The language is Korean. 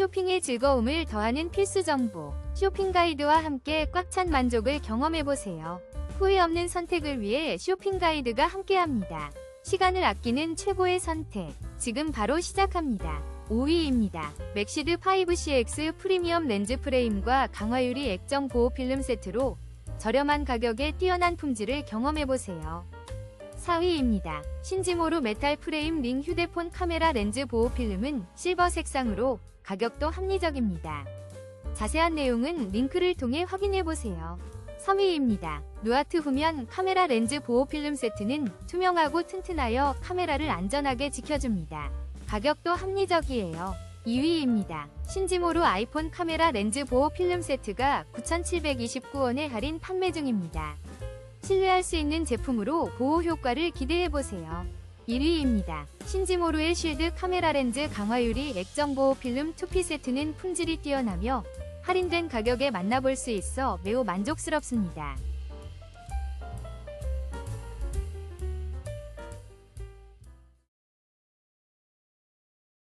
쇼핑의 즐거움을 더하는 필수 정보. 쇼핑 가이드와 함께 꽉 찬 만족을 경험해보세요. 후회 없는 선택을 위해 쇼핑 가이드가 함께합니다. 시간을 아끼는 최고의 선택. 지금 바로 시작합니다. 5위입니다. 맥시드 5CX 프리미엄 렌즈 프레임과 강화유리 액정 보호 필름 세트로 저렴한 가격에 뛰어난 품질을 경험해보세요. 4위입니다. 신지모루 메탈 프레임 링 휴대폰 카메라 렌즈 보호 필름은 실버 색상으로 가격도 합리적입니다. 자세한 내용은 링크를 통해 확인해보세요. 3위입니다. 누아트 후면 카메라 렌즈 보호 필름 세트는 투명하고 튼튼하여 카메라를 안전하게 지켜줍니다. 가격도 합리적이에요. 2위입니다. 신지모루 아이폰 카메라 렌즈 보호 필름 세트가 9,729원에 할인 판매 중입니다. 신뢰할 수 있는 제품으로 보호 효과를 기대해보세요. 1위입니다. 신지모루의 쉴드 카메라 렌즈 강화유리 액정 보호 필름 2피 세트는 품질이 뛰어나며 할인된 가격에 만나볼 수 있어 매우 만족스럽습니다.